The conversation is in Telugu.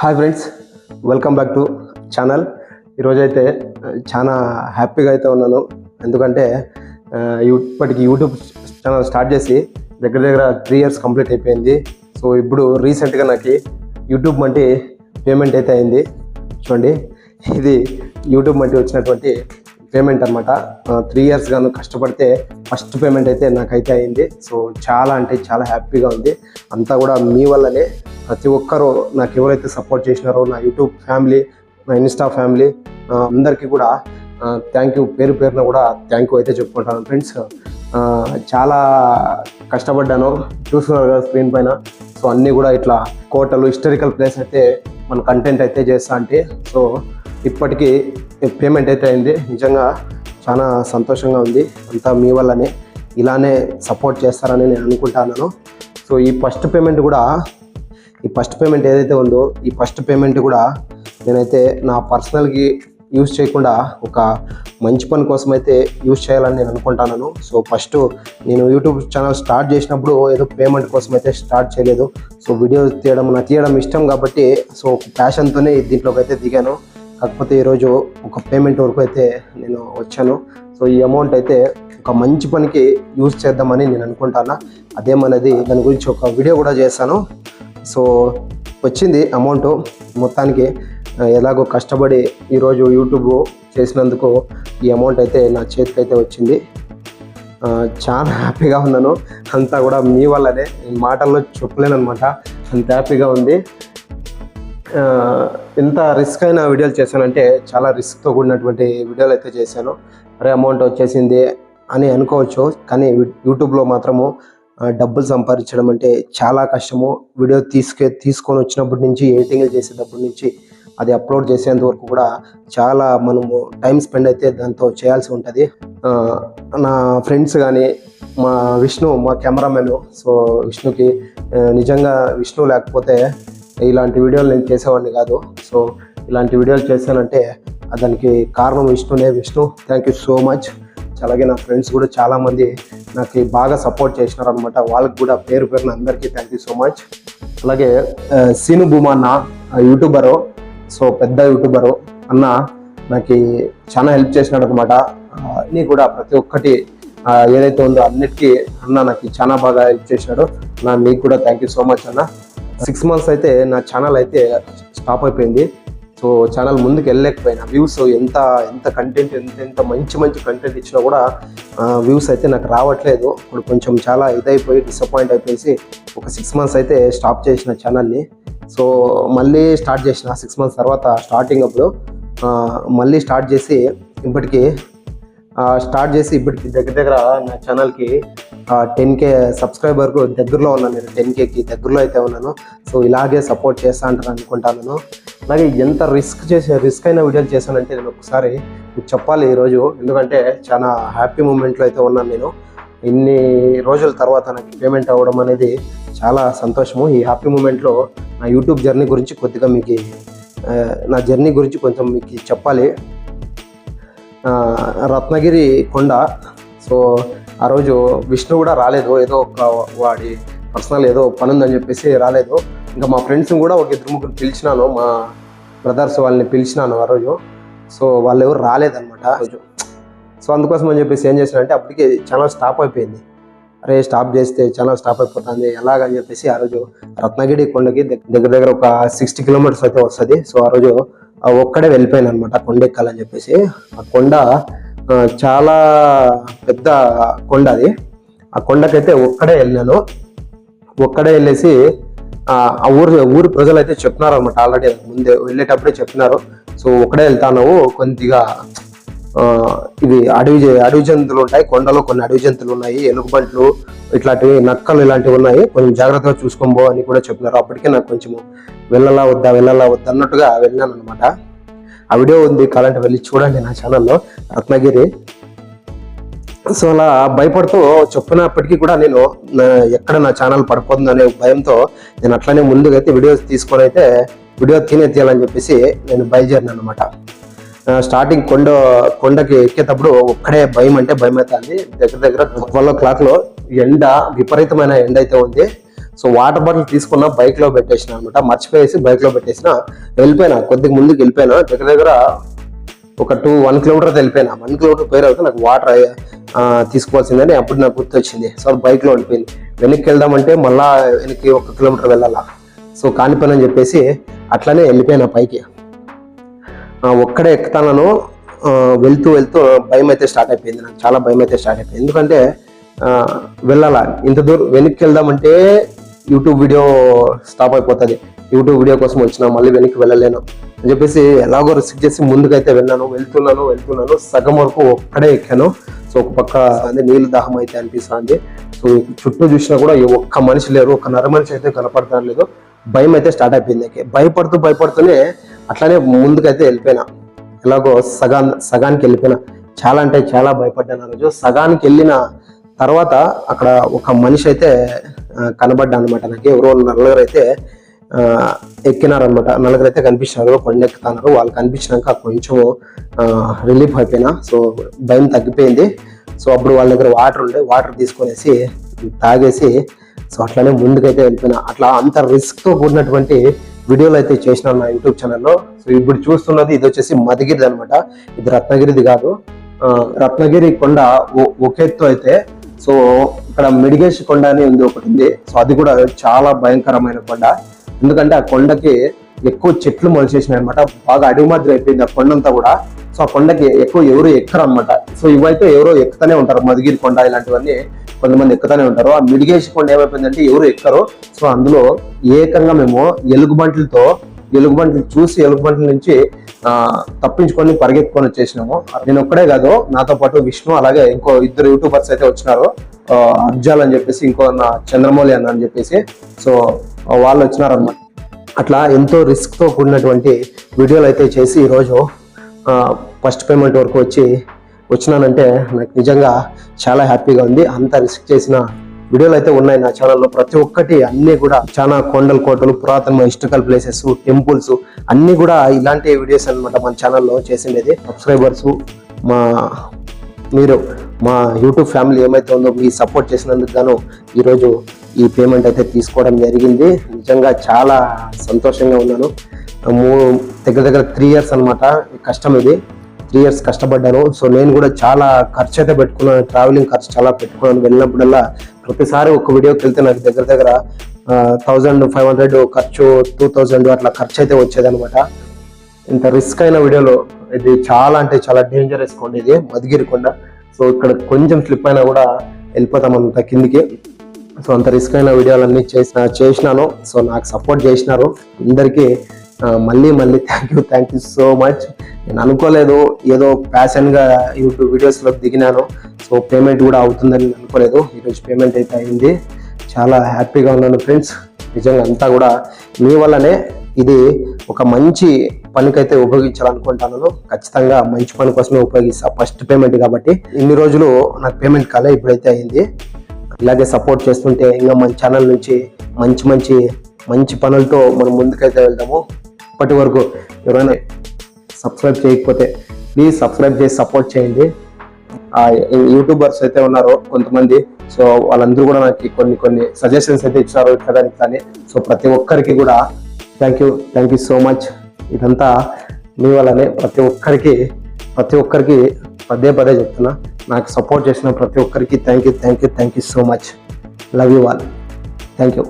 Hi friends welcome back to channel ఈరోజైతే చాలా హ్యాపీగా అయితే ఉన్నాను. ఎందుకంటే ఇప్పటికి యూట్యూబ్ ఛానల్ స్టార్ట్ చేసి దగ్గర దగ్గర త్రీ ఇయర్స్ కంప్లీట్ అయిపోయింది. సో ఇప్పుడు రీసెంట్గా నాకు యూట్యూబ్ వంటి పేమెంట్ అయితే అయింది. చూడండి ఇది యూట్యూబ్ వంటి వచ్చినటువంటి పేమెంట్ అనమాట త్రీ ఇయర్స్ గాను కష్టపడితే ఫస్ట్ పేమెంట్ అయితే నాకైతే అయింది. సో చాలా అంటే చాలా హ్యాపీగా ఉంది. అంతా కూడా మీ వల్లనే ప్రతి ఒక్కరూ నాకు ఎవరైతే సపోర్ట్ చేసినారో నా యూట్యూబ్ ఫ్యామిలీ నా ఇన్స్టా ఫ్యామిలీ అందరికీ కూడా థ్యాంక్ యూ పేరు పేరున కూడా థ్యాంక్ యూ అయితే చెప్పుకుంటాను ఫ్రెండ్స్. చాలా కష్టపడ్డాను. చూస్తున్నారు కదా స్క్రీన్ పైన. సో అన్నీ కూడా ఇట్లా కోటలు హిస్టారికల్ ప్లేస్ అయితే మన కంటెంట్ అయితే చేస్తా అంటే సో ఇప్పటికీ పేమెంట్ అయితే అయింది నిజంగా చాలా సంతోషంగా ఉంది. అంతా మీ వల్లనే ఇలానే సపోర్ట్ చేస్తారని నేను అనుకుంటున్నాను. సో ఈ ఫస్ట్ పేమెంట్ కూడా ఈ ఫస్ట్ పేమెంట్ ఏదైతే ఉందో ఈ ఫస్ట్ పేమెంట్ కూడా నేనైతే నా పర్సనల్కి యూజ్ చేయకుండా ఒక మంచి పని కోసం అయితే యూజ్ చేయాలని నేను అనుకుంటున్నాను. సో ఫస్ట్ నేను యూట్యూబ్ ఛానల్ స్టార్ట్ చేసినప్పుడు ఏదో పేమెంట్ కోసం అయితే స్టార్ట్ చేయలేదు. సో వీడియో తీయడం నాకు తీయడం ఇష్టం కాబట్టి సో ప్యాషన్తోనే దీంట్లోకి అయితే దిగాను. కాకపోతే ఈరోజు ఒక పేమెంట్ వరకు అయితే నేను వచ్చాను. సో ఈ అమౌంట్ అయితే ఒక మంచి పనికి యూజ్ చేద్దామని నేను అనుకుంటాను. అదేమనేది దాని గురించి ఒక వీడియో కూడా చేశాను. సో వచ్చింది అమౌంట్ మొత్తానికి. ఎలాగో కష్టపడి ఈరోజు యూట్యూబ్ చేసినందుకు ఈ అమౌంట్ అయితే నా చేతికి అయితే వచ్చింది. చాలా హ్యాపీగా ఉన్నాను. అంతా కూడా మీ వల్లనే. నేను మాటల్లో చెప్పలేను అనమాట అంత హ్యాపీగా ఉంది. ఎంత రిస్క్ అయిన వీడియోలు చేశానంటే చాలా రిస్క్తో కూడినటువంటి వీడియోలు అయితే చేశాను. అరే అమౌంట్ వచ్చేసింది అని అనుకోవచ్చు కానీ యూట్యూబ్లో మాత్రము డబ్బులు సంపాదించడం అంటే చాలా కష్టము. వీడియో తీసుకే తీసుకొని వచ్చినప్పటి నుంచి ఎడిటింగ్లు చేసేటప్పటి నుంచి అది అప్లోడ్ చేసేంత వరకు కూడా చాలా మనము టైం స్పెండ్ అయితే దాంతో చేయాల్సి ఉంటుంది. నా ఫ్రెండ్స్ కానీ మా విష్ణు మా కెమెరామెన్ సో విష్ణుకి నిజంగా విష్ణు లేకపోతే ఇలాంటి వీడియోలు నేను చేసేవాడిని కాదు. సో ఇలాంటి వీడియోలు చేశానంటే దానికి కారణం విష్ణునే Vishnu. Thank you so much అలాగే నా ఫ్రెండ్స్ కూడా చాలామంది నాకు బాగా సపోర్ట్ చేసినారు అనమాట వాళ్ళకి కూడా పేరు పేరున అందరికీ థ్యాంక్ యూ సో మచ్ అలాగే ఆ, సీను భూమన్న యూట్యూబరు సో పెద్ద యూట్యూబరు అన్న నాకు చాలా హెల్ప్ చేసినాడు అనమాట అన్నీ కూడా ప్రతి ఒక్కటి ఏదైతే ఉందో అన్నిటికీ అన్న నాకు చాలా బాగా హెల్ప్ చేసినాడు. నా నీకు కూడా థ్యాంక్ యూ సో మచ్ అన్న. సిక్స్ మంత్స్ అయితే నా ఛానల్ అయితే స్టాప్ అయిపోయింది. సో ఛానల్ ముందుకు వెళ్ళలేకపోయినా వ్యూస్ ఎంత ఎంత కంటెంట్ ఎంత ఎంత మంచి మంచి కంటెంట్ ఇచ్చినా కూడా వ్యూస్ అయితే నాకు రావట్లేదు. ఇప్పుడు కొంచెం చాలా ఇదైపోయి డిసప్పాయింట్ అయిపోయి ఒక సిక్స్ మంత్స్ అయితే స్టాప్ చేసిన ఛానల్ని సో మళ్ళీ స్టార్ట్ చేసిన సిక్స్ మంత్స్ తర్వాత స్టార్టింగ్ అప్పుడు మళ్ళీ స్టార్ట్ చేసి ఇప్పటికి స్టార్ట్ చేసి ఇప్పటికి దగ్గర దగ్గర నా ఛానల్కి టెన్ కే సబ్స్క్రైబర్కు దగ్గరలో ఉన్నాను నేను టెన్ కేకి దగ్గరలో అయితే ఉన్నాను. సో ఇలాగే సపోర్ట్ చేస్తా అంటారు అనుకుంటాను. అలాగే ఎంత రిస్క్ చేసే రిస్క్ అయిన వీడియోలు చేశానంటే నేను ఒకసారి చెప్పాలి ఈరోజు. ఎందుకంటే చాలా హ్యాపీ మూమెంట్లో అయితే ఉన్నాను నేను. ఇన్ని రోజుల తర్వాత నాకు పేమెంట్ అవ్వడం అనేది చాలా సంతోషము. ఈ హ్యాపీ మూమెంట్లో నా యూట్యూబ్ జర్నీ గురించి కొద్దిగా మీకు నా జర్నీ గురించి కొంచెం మీకు చెప్పాలి. రత్నగిరి కొండ. సో ఆ రోజు విష్ణు కూడా రాలేదు ఏదో ఒక వాడి పర్సనల్ ఏదో పని ఉందని చెప్పేసి రాలేదు. ఇంకా మా ఫ్రెండ్స్ని కూడా ఒక ఇద్దరు ముగ్గురు పిలిచినాను మా బ్రదర్స్ వాళ్ళని పిలిచినాను ఆ రోజు. సో వాళ్ళు ఎవరు రాలేదన్నమాట రోజు. సో అందుకోసం అని చెప్పేసి ఏం చేశానంటే అప్పటికి ఛానల్ స్టాప్ అయిపోయింది. అరే స్టాప్ చేస్తే ఛానల్ స్టాప్ అయిపోతుంది ఎలాగని చెప్పేసి ఆ రోజు రత్నగిరి కొండకి దగ్గ- దగ్గర దగ్గర ఒక సిక్స్టీ కిలోమీటర్స్ అయితే వస్తుంది. సో ఆ రోజు ఆ ఒక్కడే వెళ్ళిపోయాను అనమాట కొండ ఎక్కాలని చెప్పేసి. ఆ కొండ చాలా పెద్ద కొండ అది. ఆ కొండకైతే ఒక్కడే వెళ్ళాను ఒక్కడే వెళ్ళేసి ఆ ఆ ఊరు ఊరి ప్రజలు అయితే చెప్తున్నారు అనమాట ఆల్రెడీ ముందే వెళ్ళేటప్పుడే చెప్తున్నారు సో ఒక్కడే వెళ్తాను కొద్దిగా ఇది ఇవి అడవి అడవి జంతువులు ఉంటాయి. కొండలో కొన్ని అడవి జంతువులు ఉన్నాయి. ఎలుగుబంట్లు ఇట్లాంటివి నక్కలు ఇలాంటివి ఉన్నాయి. కొంచెం జాగ్రత్తగా చూసుకోబో అని కూడా చెప్తున్నారు అప్పటికే నాకు కొంచెం వెళ్ళలా వద్దా వెళ్ళలా వద్దా అన్నట్టుగా వెళ్ళాను అనమాట ఆ వీడియో ఉంది కావాలంటే వెళ్ళి చూడండి నా ఛానల్లో రత్నగిరి. సో అలా భయపడుతూ చెప్పినప్పటికీ కూడా నేను ఎక్కడ నా ఛానల్ పడిపోతుంది అనే భయంతో నేను అట్లనే ముందుకైతే వీడియోస్ తీసుకొని అయితే వీడియో తినే తీయాలని చెప్పేసి నేను బయలుదేరినాను అనమాట స్టార్టింగ్ కొండ కొండకి ఎక్కేటప్పుడు ఒక్కడే భయం అంటే భయం అవుతుంది దగ్గర దగ్గర ట్వెల్వ్ ఓ ఎండ విపరీతమైన ఎండ అయితే ఉంది. సో వాటర్ బాటిల్ తీసుకున్న బైక్లో పెట్టేసిన అనమాట. మర్చిపోయేసి బైక్లో పెట్టేసిన. వెళ్ళిపోయినా కొద్దిగా ముందుకు వెళ్ళిపోయినా దగ్గర దగ్గర ఒక టూ వన్ కిలోమీటర్ వెళ్ళిపోయినా. వన్ కిలోమీటర్ పోయిన తర్వాత నాకు వాటర్ తీసుకోవాల్సిందని అప్పుడు నాకు గుర్తొచ్చింది. సో బైక్లో వెనక్కి వెళ్దామంటే మళ్ళా వెనక్కి ఒక కిలోమీటర్ వెళ్ళాలా. సో కానిపోయినని అని చెప్పేసి అట్లానే వెళ్ళిపోయినా పైకి. ఒక్కడే ఎక్కుతానను. వెళ్తూ వెళ్తూ భయం అయితే స్టార్ట్ అయిపోయింది. నాకు చాలా భయం అయితే స్టార్ట్ అయిపోయింది. ఎందుకంటే వెళ్ళాలా. ఇంత దూరం వెనక్కి వెళ్దామంటే యూట్యూబ్ వీడియో స్టాప్ అయిపోతుంది. యూట్యూబ్ వీడియో కోసం వచ్చినా మళ్ళీ వెనక్కి వెళ్ళలేను. అని చెప్పేసి ఎలాగో రిస్క్ చేసి ముందుకైతే వెళ్ళాను. వెళ్తున్నాను వెళ్తున్నాను. సగం వరకు ఒక్కడే ఎక్కాను. సో ఒక పక్క అంటే నీళ్ళు దాహం అయితే అనిపిస్తుంది. సో చుట్టూ చూసినా కూడా ఒక్క మనిషి లేరు. ఒక నర మనిషి అయితే కనపడతాను లేదు. భయం అయితే స్టార్ట్ అయిపోయింది నాకు. భయపడుతూ భయపడుతూనే అట్లానే ముందుకైతే వెళ్ళిపోయినా. ఎలాగో సగా సగానికి వెళ్ళిపోయినా. చాలా అంటే చాలా భయపడ్డాను ఆ రోజు. సగానికి వెళ్ళిన తర్వాత అక్కడ ఒక మనిషి అయితే కనబడ్డా అనమాట నాకు ఎవరో నలుగురు అయితే ఎక్కినారనమాట నలుగురు అయితే కనిపించినారు. కొండ ఎక్కుతున్నారు. వాళ్ళు కనిపించినాక కొంచెం రిలీఫ్ అయిపోయినా. సో భయం తగ్గిపోయింది. సో అప్పుడు వాళ్ళ దగ్గర వాటర్ ఉండే. వాటర్ తీసుకొనేసి తాగేసి సో అట్లానే ముందుకైతే వెళ్ళిపోయినా. అట్లా అంత రిస్క్తో కూడినటువంటి వీడియోలు అయితే చేసినాను నా యూట్యూబ్ ఛానల్లో. సో ఇప్పుడు చూస్తున్నది ఇది వచ్చేసి మధుగిరిది అనమాట ఇది రత్నగిరిది కాదు. రత్నగిరి కొండ ఒకెత్తు అయితే సో ఇక్కడ మిడిగేష్ కొండ అని ఉంది ఒకటి ఉంది సో అది కూడా చాలా భయంకరమైన కొండ. ఎందుకంటే ఆ కొండకి ఎక్కువ చెట్లు మొలిచేసినాయి అనమాట బాగా అడుగు మాదిరి అయిపోయింది ఆ కొండంతా కూడా. సో ఆ కొండకి ఎక్కువ ఎవరు ఎక్కరు అనమాట సో ఇవైతే ఎవరో ఎక్కుతూనే ఉంటారు. మధుగిరి కొండ ఇలాంటివన్నీ కొంతమంది ఎక్కుతానే ఉంటారు. ఆ మిడిగేష్ కొండ ఏమైపోయిందంటే ఎవరు ఎక్కరు. సో అందులో ఏకంగా మేము ఎలుగుబంట్లతో ఎలుగుబంటిని చూసి ఎలుగుబంటి నుంచి ఆ, తప్పించుకొని పరిగెత్తుకొని వచ్చేసినాము. నేను ఒక్కడే కాదు నాతో పాటు విష్ణు అలాగే ఇంకో ఇద్దరు యూట్యూబర్స్ అయితే వచ్చినారు. అబ్జాల్ అని చెప్పేసి ఇంకో నా చంద్రమౌళి అన్న అని చెప్పేసి. సో వాళ్ళు వచ్చినారన్నమాట. అట్లా ఎంతో రిస్క్తో కూడినటువంటి వీడియోలు అయితే చేసి ఈరోజు ఫస్ట్ పేమెంట్ వరకు వచ్చి వచ్చినానంటే నాకు నిజంగా చాలా హ్యాపీగా ఉంది. అంత రిస్క్ చేసిన వీడియోలు అయితే ఉన్నాయి నా ఛానల్లో ప్రతి ఒక్కటి అన్ని కూడా చాలా కొండలు కోటలు పురాతన హిస్టకల్ ప్లేసెస్ టెంపుల్స్ అన్ని కూడా ఇలాంటి వీడియోస్ అనమాట మన ఛానల్లో చేసిండేది. సబ్స్క్రైబర్స్ మా మీరు మా యూట్యూబ్ ఫ్యామిలీ ఏమైతే ఉందో మీ సపోర్ట్ చేసినందుకు గాను ఈరోజు ఈ పేమెంట్ అయితే తీసుకోవడం జరిగింది. నిజంగా చాలా సంతోషంగా ఉన్నాను. మూ- దగ్గర దగ్గర త్రీ ఇయర్స్ అనమాట కష్టం ఇది. త్రీ ఇయర్స్ కష్టపడ్డాను. సో నేను కూడా చాలా ఖర్చు అయితే పెట్టుకున్నాను. ట్రావెలింగ్ ఖర్చు చాలా పెట్టుకున్నాను. వెళ్ళినప్పుడల్లా ప్రతిసారి ఒక వీడియోకి వెళ్తే నాకు దగ్గర దగ్గర థౌజండ్ ఫైవ్ హండ్రెడ్ ఖర్చు టూ థౌజండ్ అట్లా ఖర్చు అయితే వచ్చేదన్నమాట. ఇంత రిస్క్ అయిన వీడియోలో ఇది చాలా అంటే చాలా డేంజరస్ కొండ ఇది మధుగిరి కొండ. సో ఇక్కడ కొంచెం స్లిప్ అయినా కూడా వెళ్ళిపోతాం అంత కిందికి. సో అంత రిస్క్ అయిన వీడియోలన్నీ చేసిన చేసినాను. సో నాకు సపోర్ట్ చేసినారు. అందరికీ మళ్ళీ మళ్ళీ thank you thank you so much నేను అనుకోలేదు. ఏదో ప్యాషన్గా యూట్యూబ్ వీడియోస్లో దిగినాను. సో పేమెంట్ కూడా అవుతుందని నేను అనుకోలేదు. ఈరోజు పేమెంట్ అయితే అయింది. చాలా హ్యాపీగా ఉన్నాను ఫ్రెండ్స్ నిజంగా అంతా కూడా మీ వల్లనే ఇది ఒక మంచి పనికైతే ఉపయోగించాలనుకుంటున్నాను ఖచ్చితంగా మంచి పని కోసమే ఉపయోగిస్తా. ఫస్ట్ పేమెంట్ కాబట్టి ఇన్ని రోజులు నాకు పేమెంట్ కాలే ఇప్పుడైతే అయింది. ఇలాగే సపోర్ట్ చేస్తుంటే ఇంకా మన ఛానల్ నుంచి మంచి మంచి మంచి పనులతో మనం ముందుకైతే వెళ్దాము. ఇప్పటి వరకు ఎవరైనా సబ్స్క్రైబ్ చేయకపోతే ప్లీజ్ సబ్స్క్రైబ్ చేసి సపోర్ట్ చేయండి. యూట్యూబర్స్ అయితే ఉన్నారో కొంతమంది. సో వాళ్ళందరూ కూడా నాకు కొన్ని కొన్ని సజెషన్స్ అయితే ఇచ్చారు ఇట్లా కానీ. సో ప్రతి ఒక్కరికి కూడా thank you thank you so much ఇదంతా మీ వల్లనే ప్రతి ఒక్కరికి ప్రతి ఒక్కరికి పదే పదే చెప్తున్నా. నాకు సపోర్ట్ చేసిన ప్రతి ఒక్కరికి thank you thank you thank you so much love you all thank you